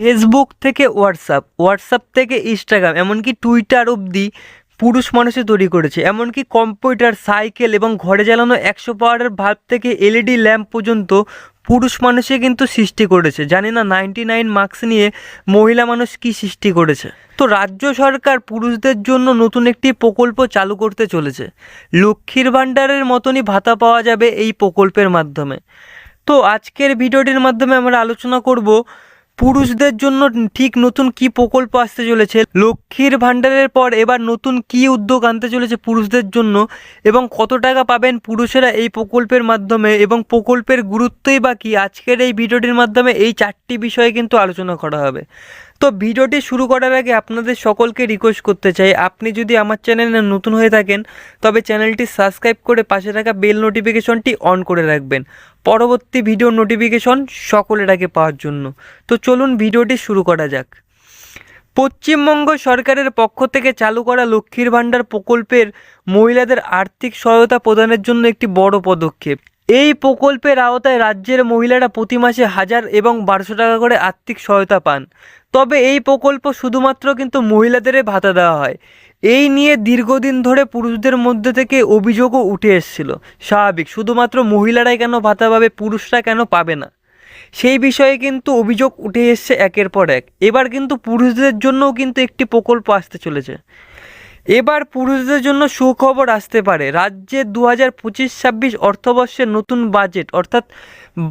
Facebook থেকে WhatsApp WhatsApp থেকে Instagram, এমনকি টুইটার অবধি পুরুষ মানুষে তৈরি করেছে। এমনকি কম্পিউটার, সাইকেল এবং ঘরে জ্বালানো একশো পাওয়ারের ভাল্ব থেকে এলইডি ল্যাম্প পর্যন্ত পুরুষ মানুষে কিন্তু সৃষ্টি করেছে। জানি না, নাইনটি নাইন মার্কস নিয়ে মহিলা মানুষ কি সৃষ্টি করেছে। তো রাজ্য সরকার পুরুষদের জন্য নতুন একটি প্রকল্প চালু করতে চলেছে। লক্ষ্মীর ভাণ্ডারের মতনই ভাতা পাওয়া যাবে এই প্রকল্পের মাধ্যমে। তো আজকের ভিডিওটির মাধ্যমে আমরা আলোচনা করব পুরুষদের জন্য ঠিক নতুন কি প্রকল্প আসতে চলেছে? লক্ষ্মীর ভাণ্ডারের পর এবার নতুন কি উদ্যোগ আনতে চলেছে পুরুষদের জন্য? এবং কত টাকা পাবেন পুরুষেরা এই প্রকল্পের মাধ্যমে? এবং প্রকল্পের গুরুত্বই বা কী? আজকের এই ভিডিওটির মাধ্যমে এই চারটি বিষয়ে কিন্তু আলোচনা করা হবে। তো ভিডিওটি শুরু করার আগে আপনাদের সকলকে রিকোয়েস্ট করতে চাই। আপনি যদি আমার চ্যানেলে নতুন হয়ে থাকেন, তবে চ্যানেলটি সাবস্ক্রাইব করে পাশে থাকা বেল নোটিফিকেশনটি অন করে রাখবেন। পরবর্তী ভিডিও নোটিফিকেশন সকলের আগে পাওয়ার জন্য। তো চলুন ভিডিওটি শুরু করা যাক। পশ্চিমবঙ্গ সরকারের পক্ষ থেকে চালু করা লক্ষ্মীর ভাণ্ডার প্রকল্পের মহিলাদের আর্থিক সহায়তা প্রদানের জন্য একটি বড় পদক্ষেপ। এই প্রকল্পের আওতায় রাজ্যের মহিলারা প্রতি মাসে হাজার এবং বারোশো টাকা করে আর্থিক সহায়তা পান। তবে এই প্রকল্প শুধুমাত্র কিন্তু মহিলাদেরই ভাতা দেওয়া হয়। এই নিয়ে দীর্ঘদিন ধরে পুরুষদের মধ্যে থেকে অভিযোগও উঠে এসেছিল। স্বাভাবিক, শুধুমাত্র মহিলারাই কেন ভাতা পাবে, পুরুষরা কেন পাবে না? সেই বিষয়ে কিন্তু অভিযোগ উঠে এসছে একের পর এক। এবার কিন্তু পুরুষদের জন্যও কিন্তু একটি প্রকল্প আসতে চলেছে। এবার পুরুষদের জন্য সুখবর আসতে পারে। রাজ্যের দু হাজার পঁচিশ ছাব্বিশ অর্থবর্ষের নতুন বাজেট, অর্থাৎ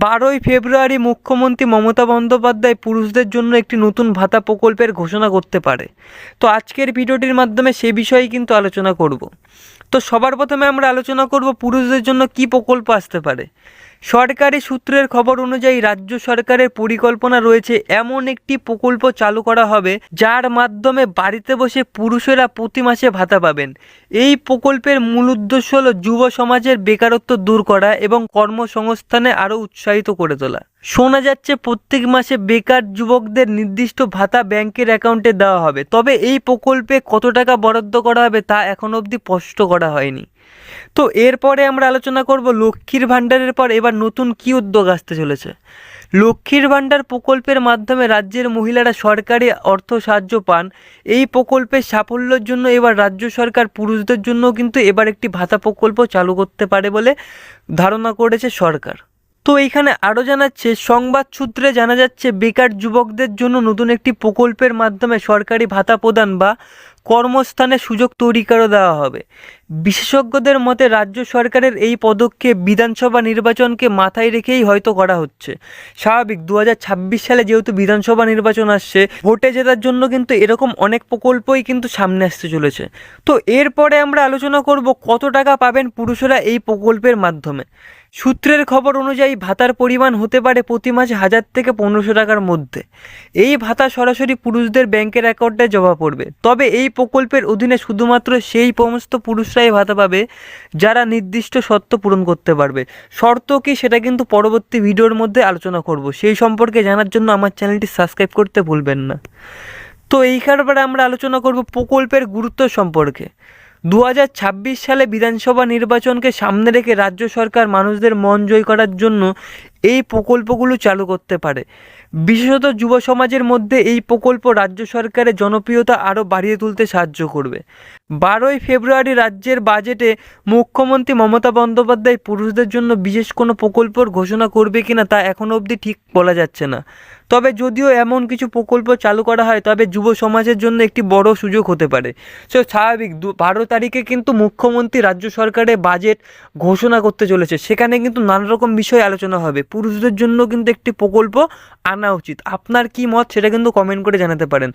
বারোই ফেব্রুয়ারি মুখ্যমন্ত্রী মমতা বন্দ্যোপাধ্যায় পুরুষদের জন্য একটি নতুন ভাতা প্রকল্পের ঘোষণা করতে পারে। তো আজকের ভিডিওটির মাধ্যমে সে বিষয়ে কিন্তু আলোচনা করব। তো সবার প্রথমে আমরা আলোচনা করব পুরুষদের জন্য কি প্রকল্প আসতে পারে। সরকারি সূত্রের খবর অনুযায়ী রাজ্য সরকারের পরিকল্পনা রয়েছে এমন একটি প্রকল্প চালু করা হবে, যার মাধ্যমে বাড়িতে বসে পুরুষেরা প্রতি মাসে ভাতা পাবেন। এই প্রকল্পের মূল উদ্দেশ্য হল যুব সমাজের বেকারত্ব দূর করা এবং কর্মসংস্থানে আরও উৎসাহিত করে তোলা। শোনা যাচ্ছে প্রত্যেক মাসে বেকার যুবকদের নির্দিষ্ট ভাতা ব্যাংকের অ্যাকাউন্টে দেওয়া হবে, তবে এই প্রকল্পে কত টাকা বরাদ্দ করা হবে তা এখন অবধি স্পষ্ট করা হয়নি। তো এরপরে আমরা আলোচনা করব লক্ষ্মীর ভাণ্ডারের পর এবার নতুন কি উদ্যোগ আসতে চলেছে। লক্ষ্মীর ভাণ্ডার প্রকল্পের মাধ্যমে রাজ্যের মহিলারা সরকারি অর্থ সাহায্য পান। এই প্রকল্পের সাফল্যের জন্য এবার রাজ্য সরকার পুরুষদের জন্য কিন্তু এবার একটি ভাতা প্রকল্প চালু করতে পারে বলে ধারণা করেছে সরকার। তো এইখানে আরও জানাচ্ছে, সংবাদ সূত্রে জানা যাচ্ছে, বেকার যুবকদের জন্য নতুন একটি প্রকল্পের মাধ্যমে সরকারি ভাতা প্রদান বা কর্মস্থানে সুযোগ তৈরি করে দেওয়া হবে। বিশেষজ্ঞদের মতে, রাজ্য সরকারের এই পদক্ষেপ বিধানসভা নির্বাচনকে মাথায় রেখেই হয়তো করা হচ্ছে। স্বাভাবিক দু হাজার ছাব্বিশ সালে যেহেতু বিধানসভা নির্বাচন আসছে, ভোটে জেতার জন্য কিন্তু এরকম অনেক প্রকল্পই কিন্তু সামনে আসতে চলেছে। তো এরপরে আমরা আলোচনা করব কত টাকা পাবেন পুরুষরা এই প্রকল্পের মাধ্যমে। সূত্রের খবর অনুযায়ী ভাতার পরিমাণ হতে পারে প্রতি মাসে হাজার থেকে পনেরোশো টাকার মধ্যে। এই ভাতা সরাসরি পুরুষদের ব্যাংকের অ্যাকাউন্টে জমা পড়বে। তবে এই প্রকল্পের অধীনে শুধুমাত্র সেই সমস্ত পুরুষরাই ভাতা পাবে যারা নির্দিষ্ট শর্ত পূরণ করতে পারবে। শর্ত কি সেটা কিন্তু পরবর্তী ভিডিওর মধ্যে আলোচনা করব। সেই সম্পর্কে জানার জন্য আমার চ্যানেলটি সাবস্ক্রাইব করতে ভুলবেন না। তো এইখানে আমরা আলোচনা করব প্রকল্পের গুরুত্ব সম্পর্কে। দু হাজার ছাব্বিশ সালে বিধানসভা নির্বাচনকে সামনে রেখে রাজ্য সরকার মানুষদের মন জয় করার জন্য এই প্রকল্পগুলো চালু করতে পারে। বিশেষত যুব সমাজের মধ্যে এই প্রকল্প রাজ্য সরকারের জনপ্রিয়তা আরও বাড়িয়ে তুলতে সাহায্য করবে। বারোই ফেব্রুয়ারি রাজ্যের বাজেটে মুখ্যমন্ত্রী মমতা বন্দ্যোপাধ্যায় পুরুষদের জন্য বিশেষ কোনো প্রকল্পর ঘোষণা করবে কিনা তা এখনও অবধি ঠিক বলা যাচ্ছে না। তবে যদিও এমন কিছু প্রকল্প চালু করা হয়, তবে যুব সমাজের জন্য একটি বড় সুযোগ হতে পারে। সো স্বাভাবিক বারো তারিখে কিন্তু মুখ্যমন্ত্রী রাজ্য সরকারের বাজেট ঘোষণা করতে চলেছে। সেখানে কিন্তু নানা রকম বিষয় আলোচনা হবে। পুরুষদের জন্য কিন্তু একটি প্রকল্প আনা উচিত। আপনার কি মত সেটা কিন্তু কমেন্ট করে জানাতে পারেন।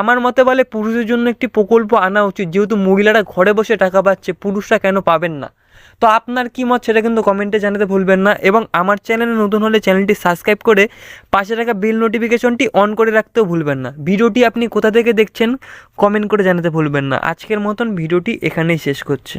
আমার মতে বলে পুরুষের জন্য একটি প্রকল্প আনা উচিত, যেহেতু মহিলারা ঘরে বসে টাকা পাচ্ছে, পুরুষরা কেন পাবেন না? তো আপনার কী মত সেটা কিন্তু কমেন্টে জানাতে ভুলবেন না এবং আমার চ্যানেলে নতুন হলে চ্যানেলটি সাবস্ক্রাইব করে পাশে থাকা বেল নোটিফিকেশনটি অন করে রাখতেও ভুলবেন না। ভিডিওটি আপনি কোথা থেকে দেখছেন কমেন্ট করে জানাতে ভুলবেন না। আজকের মতন ভিডিওটি এখানেই শেষ করছে।